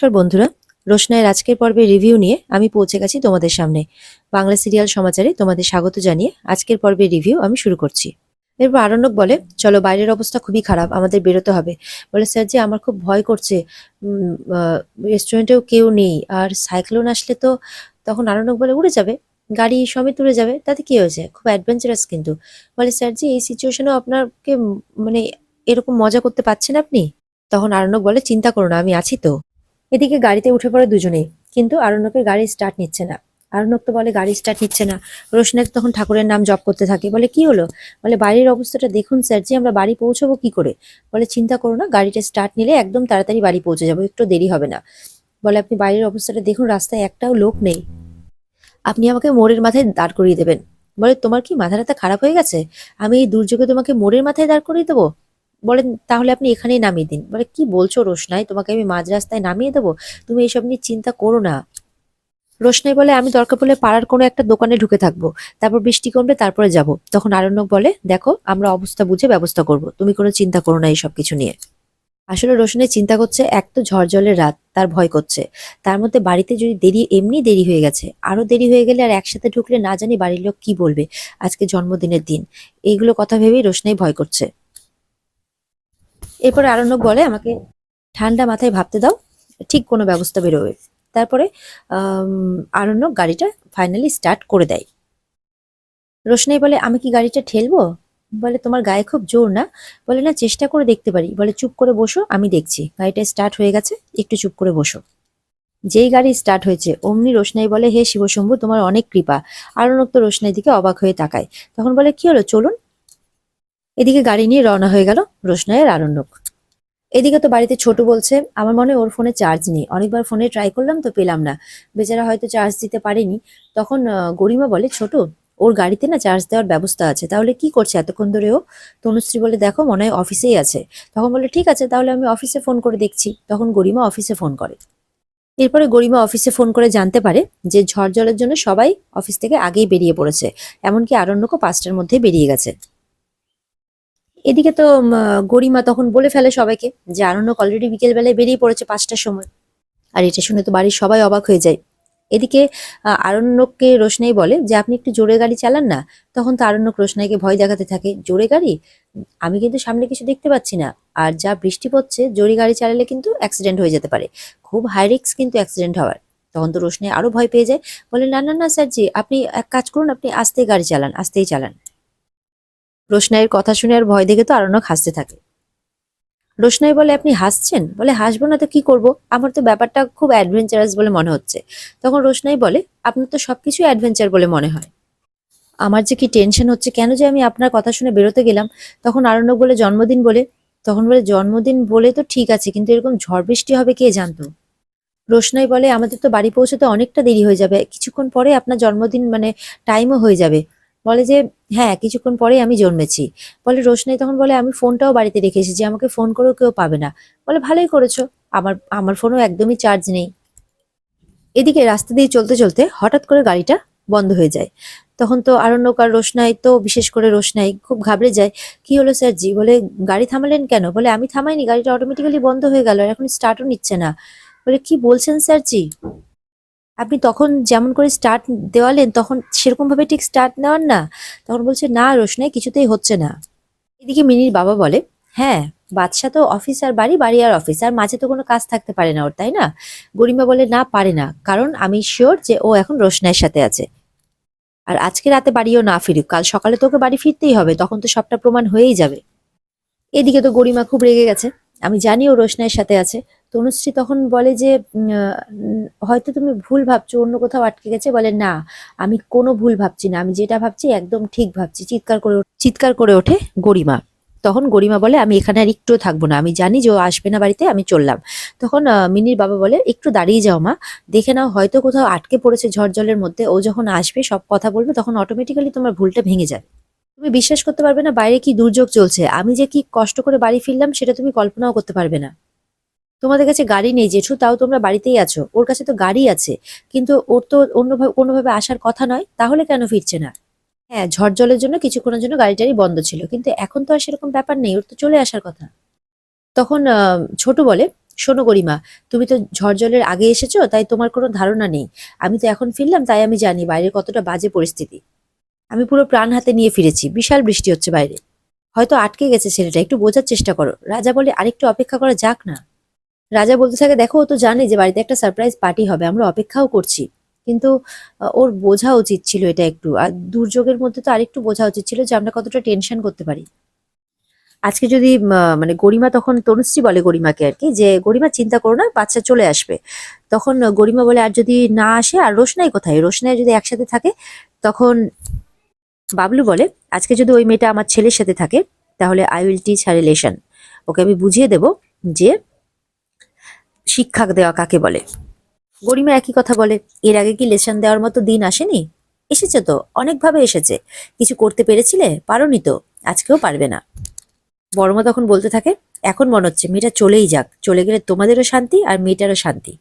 নমস্কার বন্ধুরা। রোশনায়ের আজকের পর্বে রিভিউ নিয়ে আমি পৌঁছে গেছি তোমাদের সামনে। বাংলা সিরিয়াল সমাচারে তোমাদের স্বাগত জানিয়ে আজকের পর্বে রিভিউ আমি শুরু করছি। এরপর আরণ্যক বলে, চলো, বাইরের অবস্থা খুবই খারাপ, আমাদের বেরোতে হবে। বলে, স্যার যে আমার খুব ভয় করছে। রেস্টুরেন্টেও কেউ নেই, আর সাইক্লোন আসলে তো তখন আরণ্যক বলে, উড়ে যাবে, গাড়ি সমেত উড়ে যাবে, তাতে কি হয়েছে? খুব অ্যাডভেঞ্চারাস কিন্তু। বলে, স্যার যে এই সিচুয়েশনেও আপনাকে মানে এরকম মজা করতে পারছেন আপনি? তখন আরণ্যক বলে, চিন্তা করো না, আমি আছি তো। এদিকে গাড়িতে উঠে পড়ে দুজনেই। কিন্তু আরণ্যকের গাড়ি স্টার্ট নিচ্ছে না। আরণ্যক তো বলে, গাড়ি স্টার্ট নিচ্ছে না। রোশনাথ তখন ঠাকুরের নাম জপ করতে থাকে। বলে, কি হলো? বলে, বাড়ির অবস্থাটা দেখুন স্যার যে আমরা বাড়ি পৌঁছবো কি করে? বলে, চিন্তা করো না, গাড়িটা স্টার্ট নিলে একদম তাড়াতাড়ি বাড়ি পৌঁছে যাব, একটু দেরি হবে না। বলে, আপনি বাইরের অবস্থাটা দেখুন, রাস্তায় একটাও লোক নেই। আপনি আমাকে মোড়ের মাথায় দাঁড় করিয়ে দেবেন। বলে, তোমার কি মাথা টাথা খারাপ হয়ে গেছে? আমি এই দুর্যোগে তোমাকে মোড়ের মাথায় দাঁড় করিয়ে দেবো? বলেন, তাহলে আপনি এখানেই নামিয়ে দিন। বলে, কি বলছো রোশনাই? তোমাকে আমি মাঝ রাস্তায় নামিয়ে দেবো? তুমি এইসব নিয়ে চিন্তা করো না। রোশনাই বলে, আমি দরকার পড়লে পাড়ার কোনো একটা দোকানে ঢুকে থাকব। তারপর বৃষ্টি কমবে তারপরে যাব। তখন আরণ্যক বলে, দেখো, আমরা অবস্থা বুঝে ব্যবস্থা করব। তুমি কোনো চিন্তা করো না এইসব কিছু নিয়ে। আসলে রোশনাই চিন্তা করছে, এক তো ঝড় জলের রাত, তার ভয় করছে। তার মধ্যে বাড়িতে যদি দেরি, এমনি দেরি হয়ে গেছে। আরও দেরি হয়ে গেলে আর একসাথে ঢুকলে না জানি বাড়ির লোক কি বলবে? আজকে জন্মদিনের দিন। এইগুলো কথা ভেবেই রোশনাই ভয় করছে। এরপরে আরণ্যক বলে, আমাকে ঠান্ডা মাথায় ভাবতে দাও, ঠিক কোনো ব্যবস্থা বেরোবে। তারপরে আরণ্যক গাড়িটা ফাইনালি স্টার্ট করে দেয়। রোশনাই বলে, আমি কি গাড়িটা ঠেলবো? বলে, তোমার গায়ে খুব জোর না? বলে, না, চেষ্টা করে দেখতে পারি। বলে, চুপ করে বসো, আমি দেখছি। গাড়িটা স্টার্ট হয়ে গেছে, একটু চুপ করে বসো। যেই গাড়ি স্টার্ট হয়েছে, অমনি রোশনাই বলে, হে শিবশম্ভু, তোমার অনেক কৃপা। আরণ্যক তো রোশনাই দিকে অবাক হয়ে তাকায়। তখন বলে, কি হলো? চলুন। এদিকে গাড়ি নিয়ে রওনা হয়ে গেল রোশনাইয়ের আরণ্যক। এদিকে তো বাড়িতে ছোট বলছে, আমার মনে ওর ফোনে চার্জ নেই। অনেকবার ফোনে ট্রাই করলাম তো পেলাম না। বেচারা হয়তো চার্জ দিতে পারেনি। তখন গরিমা বলে, ছোট, ওর গাড়িতে না চার্জ দেওয়ার ব্যবস্থা আছে। তাহলে কি করছে এতক্ষণ ধরে ও? তনুশ্রী বলে, দেখো, মনে হয় অফিসেই আছে। তখন বলে, ঠিক আছে, তাহলে আমি অফিসে ফোন করে দেখছি। তখন গরিমা অফিসে ফোন করে। এরপরে গরিমা অফিসে ফোন করে জানতে পারে যে ঝড় জলের জন্য সবাই অফিস থেকে আগেই বেরিয়ে পড়েছে। এমনকি আরণ্যকও পাঁচটার মধ্যে বেরিয়ে গেছে। এদিকে তো গরিমা তখন বলে ফেলে সবাইকে যে আরণ্যক অলরেডি বিকেল বেলায় বেরিয়ে পড়েছে পাঁচটার সময়। আর এটা শুনে তো বাড়ির সবাই অবাক হয়ে যায়। এদিকে আরণ্যককে রোশনাই বলে যে, আপনি একটু জোরে গাড়ি চালান না? তখন তো আরণ্যক রোশনাইকে ভয় দেখাতে থাকে। জোরে গাড়ি? আমি কিন্তু সামনে কিছু দেখতে পাচ্ছি না। আর যা বৃষ্টি পড়ছে, জোরে গাড়ি চালালে কিন্তু অ্যাক্সিডেন্ট হয়ে যেতে পারে। খুব হাই রিস্ক কিন্তু অ্যাক্সিডেন্ট হওয়ার। তখন তো রোশনাই আরও ভয় পেয়ে যায়। বলে, না না না স্যার জি আপনি এক কাজ করুন, আপনি আস্তেই গাড়ি চালান, আস্তেই চালান। রোশনাইয়ের কথা শুনে আর ভয় দেখে তো আরণ্যক হাসতে থাকে। রোশনাই বলে, আপনি হাসছেন? বলে, হাসবো না তো কি করব? আমার তো ব্যাপারটা খুব অ্যাডভেঞ্চারাস বলে মনে হচ্ছে। তখন রোশনাই বলে, আপনার তো সবকিছু অ্যাডভেঞ্চার বলে মনে হয়। আমার যে কি টেনশন হচ্ছে? কেন যে আমি আপনার কথা শুনে বেরোতে গেলাম? তখন আরণ্যক বলে, জন্মদিন বলে। তখন বলে, জন্মদিন বলে তো ঠিক আছে, কিন্তু এরকম ঝড় বৃষ্টি হবে কে জানতো? রোশনাই বলে, আমাদের তো বাড়ি পৌঁছতে অনেকটা দেরি হয়ে যাবে। কিছুক্ষণ পরে আপনার জন্মদিন মানে টাইমও হয়ে যাবে। বলে যে হ্যাঁ কিছুক্ষণ পরে আমি জন্মেছি। বলে রোশনাই তখন বলে, আমি ফোনটাও বাড়িতে রেখে এসেছি, আমাকে ফোন করেও কেউ পাবে না। বলে, ভালোই করেছ, আমার আমার ফোনও একদমই চার্জ নেই। এদিকে রাস্তা দিয়ে চলতে চলতে হঠাৎ করে গাড়িটা বন্ধ হয়ে যায়। তখন তো আরণ্যক আর রোশনাই তো, বিশেষ করে রোশনাই খুব ঘাবড়ে যায়। কি হলো স্যার জি? বলে, গাড়ি থামালেন কেন? বলে, আমি থামাইনি, গাড়িটা অটোমেটিক্যালি বন্ধ হয়ে গেল, আর এখন স্টার্টও নিচ্ছে না। বলে, কি বলছেন স্যার জি? আপনি তখন যেমন করে স্টার্ট দেওয়ালেন, তখন সেরকম ভাবে ঠিক স্টার্ট নেওয়ার না। তখন বলছে, না রোশনাই, কিছুতেই হচ্ছে না। এদিকে মিনির বাবা বলে হ্যাঁ বাদশা তো অফিস আর বাড়ি বাড়ি আর অফিস আর মাঝে তো কোনো কাজ থাকতে পারে না ওর, তাই না? গরিমা বলে, না, পারে না, কারণ আমি শিওর যে ও এখন রোশনাইয়ের সাথে আছে। আর আজকে রাতে বাড়িও না ফিরুক, কাল সকালে তোকে বাড়ি ফিরতেই হবে, তখন তো সবটা প্রমাণ হয়েই যাবে। এদিকে তো গরিমা খুব রেগে গেছে, আমি জানি ও রোশনাইয়ের সাথে আছে তনুশ্রী তখন বলে যে হয়তো তুমি ভুল ভাবছ, অন্য কোথাও আটকে গেছে, বলে না, আমি কোনো ভুল ভাবছি না, আমি যেটা ভাবছি একদম ঠিক ভাবছি, চিৎকার করে চিৎকার করে ওঠে গরিমা। তখন গরিমা বলে, আমি এখানে আর একটুও থাকব না, আমি জানি যে ও আসবে না বাড়িতে, আমি চললাম। তখন মিনির বাবা বলে, একটু দাঁড়িয়ে যাও মা, দেখে নাও হয়তো কোথাও আটকে পড়েছে ঝড় জলের মধ্যে, ও যখন আসবে, সব কথা বলবে, তখন অটোমেটিক্যালি তোমার ভুলটা ভেঙে যাবে তুমি বিশ্বাস করতে পারবে না, বাইরে কি দুর্যোগ চলছে, আমি যে কি কষ্ট করে বাড়ি ফিরলাম, সেটা তুমি কল্পনাও করতে পারবে না। তোমাদের কাছে গাড়ি নেই জেঠু, তাও তোমরা বাড়িতেই আছো। ওর কাছে তো গাড়ি আছে, কিন্তু ওর তো অন্যভাবে কোনোভাবে আসার কথা নয়, তাহলে কেন ফিরছে না? হ্যাঁ ঝড় জলের জন্য কিছুক্ষণের জন্য গাড়ি টাড়ি বন্ধ ছিল, কিন্তু এখন তো আর সেরকম ব্যাপার নেই, ওর তো চলে আসার কথা। তখন ছোট বলে, শোনো গরিমা, তুমি তো ঝড় জলের আগে এসেছ, তাই তোমার কোনো ধারণা নেই। আমি তো এখন ফিরলাম, তাই আমি জানি বাইরে কতটা বাজে পরিস্থিতি। আমি পুরো প্রাণ হাতে নিয়ে ফিরেছি, বিশাল বৃষ্টি হচ্ছে বাইরে। হয়তো আটকে গেছে ছেলেটা, একটু বোঝার চেষ্টা করো। রাজা বলে, আরেকটু অপেক্ষা করা যাক না। রাজা বলতে থাকে, দেখো, ও তো জানে যে বাড়িতে একটা সারপ্রাইজ পার্টি হবে, আমরা অপেক্ষাও করছি। কিন্তু ওর বোঝা উচিত ছিল এটা একটু। আর দুর্যোগের মধ্যে তো আরেকটু বোঝা উচিত ছিল যে আমরা কতটা টেনশন করতে পারি। আজকে যদি মানে গরিমা তখন, তনুশ্রী বলে গরিমাকে আর কি, যে, গরিমা, চিন্তা করো না, বাচ্চা চলে আসবে। তখন গরিমা বলে, আর যদি না আসে, আর রোশনাই কোথায়? রোশনাই যদি একসাথে থাকে, তখন বাবলু বলে, আজকে যদি ওই মেয়েটা আমার ছেলের সাথে থাকে, তাহলে I will teach her relation okay আমি বুঝিয়ে দেব যে শিক্ষা দেওয়া কাকে বলে? গরিমা একই কথা বলে, এর আগে কি লেসন দেওয়ার মতো দিন আসেনি? এসেছে তো, অনেকভাবে এসেছে। কিছু করতে পেরেছিলে? পারোনি তো, আজকেও পারবে না। বড়মা তখন বলতে থাকে, এখন মনে হচ্ছে মেয়েটা চলেই যাক, চলে গেলে তোমাদেরও শান্তি আর মেয়েটারও শান্তি।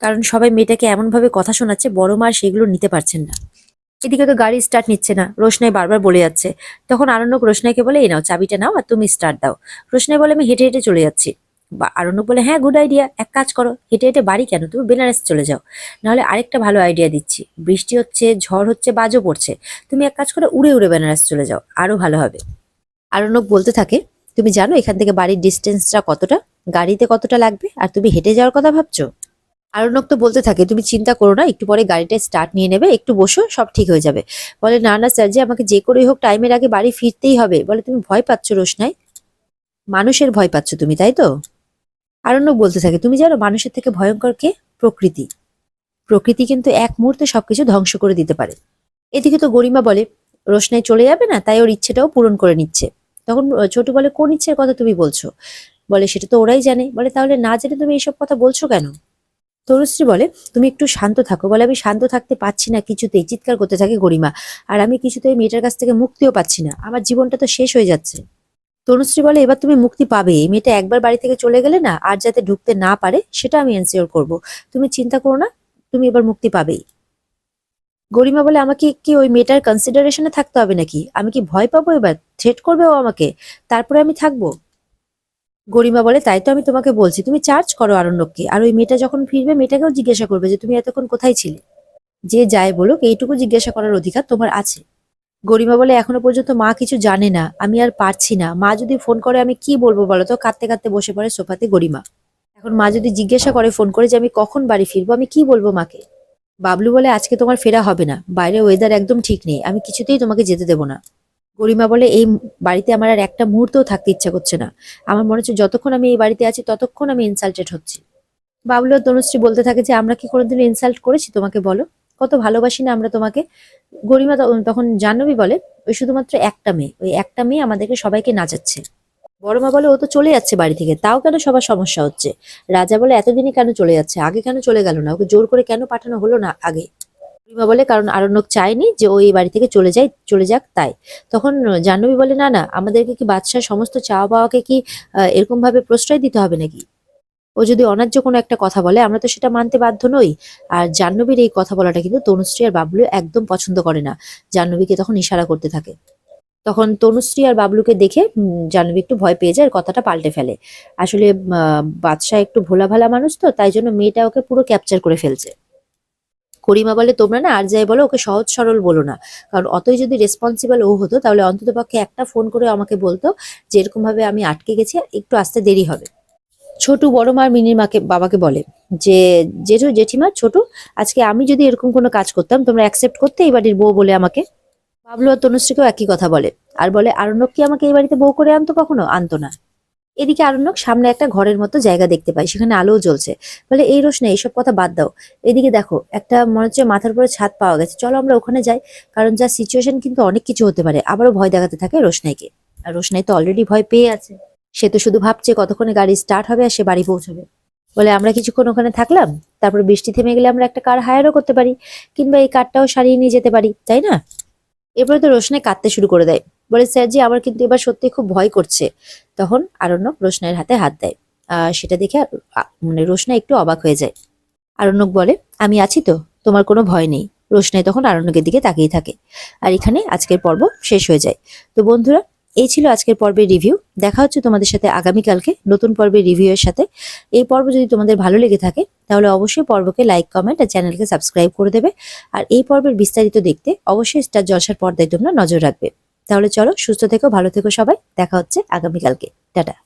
কারণ সবাই মেয়েটাকে এমনভাবে কথা শোনাচ্ছে বড় মা সেগুলো নিতে পারছেন না। এদিকে তো গাড়ি স্টার্ট নিচ্ছে না, রোশনাই বারবার বলে যাচ্ছে। তখন আরণ্যক রোশনাইকে বলে, এই নাও, চাবিটা নাও আর তুমি স্টার্ট দাও। রোশনাই বলে, আমি হেঁটে হেঁটে চলে যাচ্ছি। আরণ্যক বলে হ্যাঁ গুড আইডিয়া এক কাজ করো। হেঁটে হেঁটে বাড়ি কেন? তুমি বেনারস চলে যাও। নাহলে আরেকটা ভালো আইডিয়া দিচ্ছি। বৃষ্টি হচ্ছে, ঝড় হচ্ছে, বাজও পড়ছে। তুমি এক কাজ করে, উড়ে উড়ে বেনারস চলে যাও। আরও ভালো হবে। আরণ্যক বলতে থাকে, তুমি জানো এখান থেকে বাড়ির ডিস্টেন্সটা কতটা? গাড়িতে কতটা লাগবে? আর তুমি হেঁটে যাওয়ার কথা ভাবছ? আরণ্যক তো বলতে থাকে, তুমি চিন্তা করো না, একটু পরে গাড়িটা স্টার্ট নিয়ে নেবে, একটু বসো, সব ঠিক হয়ে যাবে। বলে, না না স্যার যে আমাকে যে করেই হোক টাইমের আগে বাড়ি ফিরতেই হবে। বলে, তুমি ভয় পাচ্ছ রোশনাই? মানুষের ভয় পাচ্ছ তুমি, তাই তো? আরণ্যক বলতে থাকে, তুমি জানো মানুষের থেকে ভয়ঙ্কর কে? প্রকৃতি। প্রকৃতি কিন্তু এক মুহূর্তে সবকিছু ধ্বংস করে দিতে পারে। এদিকে তো গরিমা বলে, রোশনাই চলে যাবে না, তাই ওর ইচ্ছেটাও পূরণ করে নিচ্ছে। তখন ছোট বলে, কোন ইচ্ছের কথা তুমি বলছো? বলে, সেটা তো ওরাই জানে। বলে, তাহলে না জেনে তুমি এইসব কথা বলছো কেন? তরুশ্রী বলে, তুমি একটু শান্ত থাকো। বলে, আমি শান্ত থাকতে পারছি না কিছুতেই। চিৎকার করতে থাকে গরিমা, আর আমি কিছুতেই মেয়েটার কাছ থেকে মুক্তিও পাচ্ছি না। আমার জীবনটা তো শেষ হয়ে যাচ্ছে। তনুশ্রী বলে, এবার তুমি মুক্তি পাবে। এই মেয়েটা একবার বাড়ি থেকে চলে গেলে না, আর যাতে ঢুকতে না পারে, সেটা আমি এনসিওর করব। তুমি চিন্তা করো না, তুমি এবার মুক্তি পাবেই। গরিমা বলে, আমাকে কি ওই মেয়েটার কনসিডারেশনে থাকতে হবে নাকি? আমি কি ভয় পাবো এবার? থ্রেট করবে ও আমাকে? তারপরে আমি থাকব? গরিমা বলে, তাই তো আমি তোমাকে বলছি। তুমি চার্জ করো আরণ্যককে। আর ওই মেয়েটা যখন ফিরবে, মেয়েটাকেও জিজ্ঞাসা করবে যে, তুমি এতক্ষণ কোথায় ছিলে? যে যায় বলুক, এইটুকু জিজ্ঞাসা করার অধিকার তোমার আছে। গরিমা বলে, এখনও পর্যন্ত মা কিছু জানে না, আমি আর পারছি না। মা যদি ফোন করে, আমি কি বলব বলো তো? কাঁদতে কাঁদতে বসে পড়ে সোফাতে গরিমা। এখন মা যদি জিজ্ঞাসা করে, ফোন করে যে, আমি কখন বাড়ি ফিরবো, আমি কি বলব মাকে? বাবলু বলে, আজকে তোমার ফেরা হবে না। বাইরে ওয়েদার একদম ঠিক নেই, আমি কিছুতেই তোমাকে যেতে দেবো না। গরিমা বলে, এই বাড়িতে আমার আর একটা মুহূর্তও থাকতে ইচ্ছা করছে না। আমার মনে হচ্ছে যতক্ষণ আমি এই বাড়িতে আছি, ততক্ষণ আমি ইনসাল্টেড হচ্ছি। বাবলু আর তনুশ্রী বলতে থাকে যে, আমরা কি কোনোদিন ইনসাল্ট করেছি তোমাকে বলো? কত ভালোবাসি না আমরা তোমাকে। গরিমা তখন জাহ্নবী বলে, ওই শুধুমাত্র একটা মেয়ে, ওই একটা মেয়ে আমাদেরকে সবাইকে নাচাচ্ছে। বড় মা বলে, ও তো চলে যাচ্ছে বাড়ি থেকে, তাও কেন সবার সমস্যা হচ্ছে? রাজা বলে, এতদিনই কেন চলে যাচ্ছে? আগে কেন চলে গেল না? ওকে জোর করে কেন পাঠানো হলো না আগে? গরিমা বলে, কারণ আরণ্যক চায়নি যে ওই বাড়ি থেকে চলে যায়, চলে যাক তাই। তখন জাহ্নবী বলে, না না, আমাদেরকে কি বাদশার সমস্ত চাওয়া পাওয়াকে কি এরকম ভাবে প্রশ্রয় দিতে হবে নাকি? ও যদি অন্যায্য কোনো একটা কথা বলে, আমরা তো সেটা মানতে বাধ্য নই। আর জাহ্নবীর এই কথা বলাটা কিন্তু তনুশ্রী আর বাবলু একদম পছন্দ করে না। জাহ্নবীকে তখন ইশারা করতে থাকে। তখন তনুশ্রী আর বাবলুকে দেখে জাহ্নবী একটু ভয় পেয়ে যায় আর কথাটা পাল্টে ফেলে। আসলে বাদশাহ একটু ভোলা ভালা মানুষ তো, তাই জন্য মেয়েটা ওকে পুরো ক্যাপচার করে ফেলছে। করিমা বলে, তোমরা না আর যাই বলো, ওকে সহজ সরল বলো না। কারণ অতই যদি রেসপন্সিবল ও হতো, তাহলে অন্তত পক্ষে একটা ফোন করে আমাকে বলতো যে এরকম ভাবে আমি আটকে গেছি একটু আসতে দেরি হবে। ছোটু বড় মার মিনির মাকে, বাবাকে বলে যে, জেঠু, জেঠিমা, ছোটু, আজকে আমি যদি এরকম কোনো কাজ করতাম, তোমরা অ্যাকসেপ্ট করতে এই বাড়ির বউ বলে আমাকে? বাবলু আর তনুশ্রীকেও একই কথা বলে আর বলে, আরণ্যক কি আমাকে এই বাড়িতে বউ করে আনতো কখনো? আনতো না। এদিকে আরণ্যক সামনে একটা ঘরের মতো জায়গা দেখতে পায়, সেখানে আলোও জ্বলছে। বলে, এই রোশনে এইসব কথা বাদ দাও। এদিকে দেখো, একটা মনে হচ্ছে মাথার উপরে ছাদ পাওয়া গেছে। চলো আমরা ওখানে যাই, কারণ যা সিচুয়েশন কিন্তু অনেক কিছু হতে পারে। আবারও ভয় দেখাতে থাকে রোশনাইকে। আর রোশনাই তো অলরেডি ভয় পেয়ে আছে। সে তো শুধু ভাবছে কতক্ষণে গাড়ি স্টার্ট হবে আর সে বাড়ি পৌঁছবে। বলে, আমরা কিছুক্ষণ ওখানে থাকলাম, তারপর বৃষ্টি থেমে গেলে আমরা একটা কার হায়ারও করতে পারি, কিংবা এই কারটাও সারিয়ে নিয়ে যেতে পারি, তাই না? এরপরে তো রোশনাই কাঁদতে শুরু করে দেয়। বলে, স্যার জি, আমার কিন্তু এবার সত্যি খুব ভয় করছে। তখন আরণ্যক রোশনাইয়ের হাতে হাত দেয়। সেটা দেখে মানে রোশনা একটু অবাক হয়ে যায়। আরণ্যক বলে, আমি আছি তো, তোমার কোনো ভয় নেই। রোশনাই তখন আরণ্যকের দিকে তাকিয়ে থাকে। আর এখানে আজকের পর্ব শেষ হয়ে যায়। তো বন্ধুরা এই ছিল আজকের পর্বের রিভিউ দেখা হচ্ছে তোমাদের সাথে আগামীকালকে নতুন পর্বের রিভিউ এর সাথে। এই পর্ব যদি তোমাদের ভালো লেগে থাকে, তাহলে অবশ্যই পর্বকে লাইক কমেন্ট আর চ্যানেলকে সাবস্ক্রাইব করে দেবে। আর এই পর্বের বিস্তারিত দেখতে অবশ্যই স্টার জলসার পর্দায় তোমরা নজর রাখবে। তাহলে চলো, সুস্থ থেকো, ভালো থেকো সবাই। দেখা হচ্ছে আগামীকালকে। টাটা।